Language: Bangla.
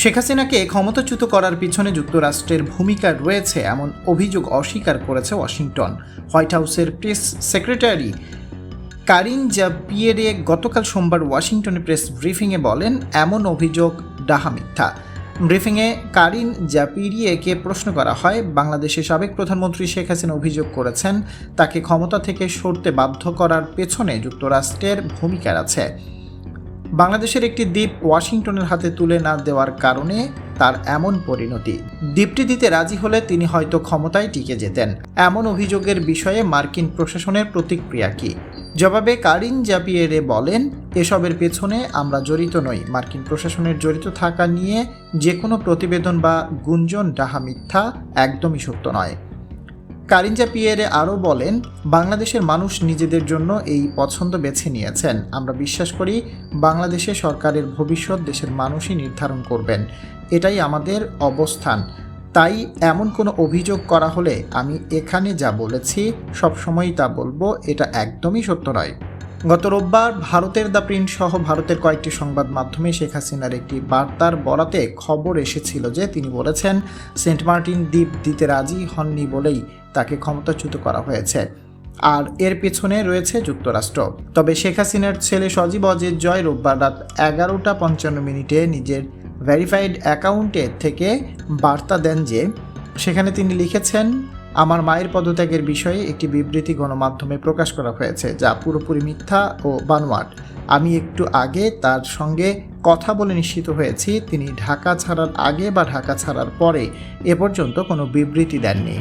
শেখ হাসিনাকে ক্ষমতাচ্যুত করার পিছনে যুক্তরাষ্ট্রের ভূমিকা রয়েছে এমন অভিযোগ অস্বীকার করেছে ওয়াশিংটন। হোয়াইট হাউসের প্রেস সেক্রেটারি কারিন জাপিয়েরে গতকাল সোমবার ওয়াশিংটনে প্রেস ব্রিফিংয়ে বলেন, এমন অভিযোগ ডাহা মিথ্যা। ব্রিফিংয়ে কারিন জাপিরিয়েকে প্রশ্ন করা হয়, বাংলাদেশের সাবেক প্রধানমন্ত্রী শেখ হাসিনা অভিযোগ করেছেন, তাকে ক্ষমতা থেকে সরতে বাধ্য করার পেছনে যুক্তরাষ্ট্রের ভূমিকা আছে। বাংলাদেশের একটি দ্বীপ ওয়াশিংটনের হাতে তুলে না দেওয়ার কারণে তার এমন পরিণতি। দ্বীপটি দিতে রাজি হলে তিনি হয়তো ক্ষমতায় টিকে যেতেন। এমন অভিযোগের বিষয়ে মার্কিন প্রশাসনের প্রতিক্রিয়া কি? জবাবে কারিন জাপিয়েরে বলেন, এসবের পেছনে আমরা জড়িত নই। মার্কিন প্রশাসনের জড়িত থাকা নিয়ে যে কোনো প্রতিবেদন বা গুঞ্জন ডাহা মিথ্যা একদমই সত্য নয়। কারিঞ্জা পিয়েরে আরও বলেন, বাংলাদেশের মানুষ নিজেদের জন্য এই পছন্দ বেছে নিয়েছেন। আমরা বিশ্বাস করি, বাংলাদেশে সরকারের ভবিষ্যৎ দেশের মানুষই নির্ধারণ করবেন। এটাই আমাদের অবস্থান। তাই এমন কোনো অভিযোগ করা হলে আমি এখানে যা বলেছি, সবসময়ই তা বলব, এটা একদমই সত্য নয়। গত রোববার ভারতের দ্য প্রিন্ট সহ ভারতের কয়েকটি সংবাদ মাধ্যমে শেখ হাসিনার একটি বার্তার বরাতে খবর এসেছিল যে তিনি বলেছেন, সেন্ট মার্টিন দ্বীপ দিতে রাজি হননি বলেই তাকে ক্ষমতাচ্যুত করা হয়েছে। আর এর পেছনে রয়েছে যুক্তরাষ্ট্র। তবে শেখ হাসিনার ছেলে সজীব অজিত জয় রোববার রাত এগারোটা পঞ্চান্ন মিনিটে নিজের ভেরিফাইড অ্যাকাউন্টে থেকে বার্তা দেন যে, সেখানে তিনি লিখেছেন আমার মায়ের পদত্যাগের বিষয়ে একটি বিবৃতি গণমাধ্যমে প্রকাশ করা হয়েছে, যা পুরোপুরি মিথ্যা ও বানোয়াট। আমি একটু আগে তার সঙ্গে কথা বলে নিশ্চিত হয়েছি, তিনি ঢাকা ছাড়ার আগে বা ঢাকা ছাড়ার পরে এ পর্যন্ত কোনো বিবৃতি দেননি।